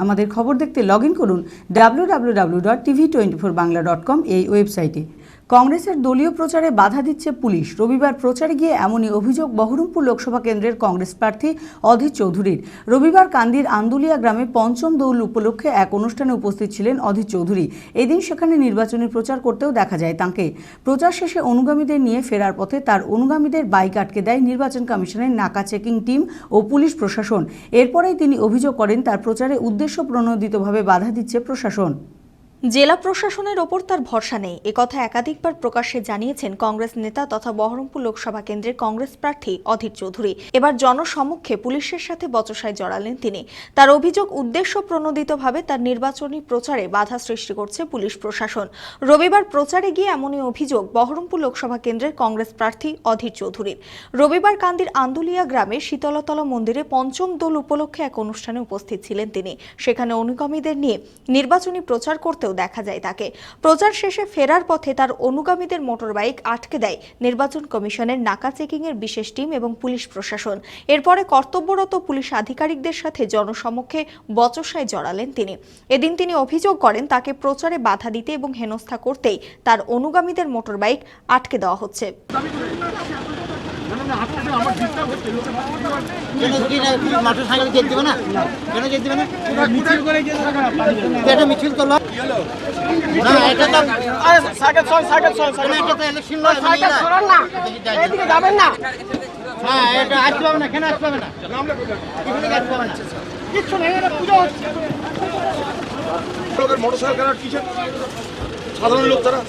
আমাদের খবর দেখতে লগ ইন করুন W W W dot TV twenty four Bangla dot com এই ওয়েবসাইটে কংগ্রেসের দলীয় প্রচারে বাধা দিচ্ছে পুলিশ। রবিবার প্রচারে গিয়ে এমনই অভিযোগ বহরমপুর লোকসভা কেন্দ্রের কংগ্রেস প্রার্থী অধীর চৌধুরীর। রবিবার কান্দির আন্দুলিয়া গ্রামে পঞ্চম দৌল উপলক্ষে এক অনুষ্ঠানে উপস্থিত ছিলেন অধীর চৌধুরী। এদিন সেখানে নির্বাচনী প্রচার করতেও দেখা যায় তাঁকে। প্রচার শেষে অনুগামীদের নিয়ে ফেরার পথে তার অনুগামীদের বাইক আটকে দেয় নির্বাচন কমিশনের নাকা চেকিং টিম ও পুলিশ প্রশাসন। এরপরেই তিনি অভিযোগ করেন, তার প্রচারে উদ্দেশ্য প্রণোদিতভাবে বাধা দিচ্ছে প্রশাসন। জেলা প্রশাসনের ওপর তার ভরসা নেই। একথা একাধিকবার প্রকাশ্যে জানিয়েছেন কংগ্রেস নেতা তথা বহরমপুর লোকসভা কেন্দ্রের কংগ্রেস প্রার্থী অধীর চৌধুরী। এবার জনসমক্ষে পুলিশের সাথে বচসায় জড়ালেন তিনি। তার অভিযোগ উদ্দেশ্য প্রণোদিতভাবে তার নির্বাচনী প্রচারে বাধা সৃষ্টি করছে পুলিশ প্রশাসন। রবিবার প্রচারে গিয়ে এমনই অভিযোগ বহরমপুর লোকসভা কেন্দ্রের কংগ্রেস প্রার্থী অধীর চৌধুরীর। রবিবার কান্দির আন্দুলিয়া গ্রামে শীতলতলা মন্দিরে পঞ্চম দোল উপলক্ষে এক অনুষ্ঠানে উপস্থিত ছিলেন তিনি। সেখানে অনুগামীদের নিয়ে নির্বাচনী প্রচার করতেও দেখা যায় তাকে। প্রচার শেষে ফেরার পথে তার অনুগামীদের মোটরবাইক আটকে দেয় নির্বাচন কমিশনের নাকা চেকিং এর বিশেষ টিম এবং পুলিশ প্রশাসন। এরপরে কর্তব্যরত পুলিশ আধিকারিকদের সাথে জনসমক্ষে বচসায় জড়ালেন তিনি। এদিন তিনি অভিযোগ করেন, তাকে প্রচারে বাধা দিতে এবং হেনস্থা করতেই তার অনুগামীদের মোটরবাইক আটকে দেওয়া হচ্ছে। সাইকেল যেতে দেবে না? কেন যেতে দেবে না? এটা মিছিল করল। না এটা তো সাইকেল সর সাইকেল কেন এটা তো ইলেকশন নয় সাইকেল সরান না। এদিকে যাবেন না। হ্যাঁ এটা আসতে হবে না কেন আসতে হবে না? কিচ্ছু নেই এটা পুজো হচ্ছে। লোকের মোটরসাইকেল কিসের? সাধারণ লোক তারা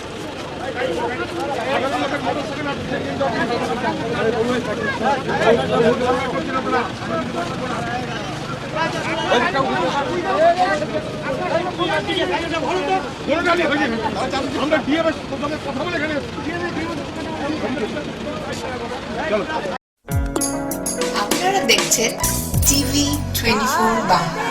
আপনারা দেখছেন TV twenty four Bangla.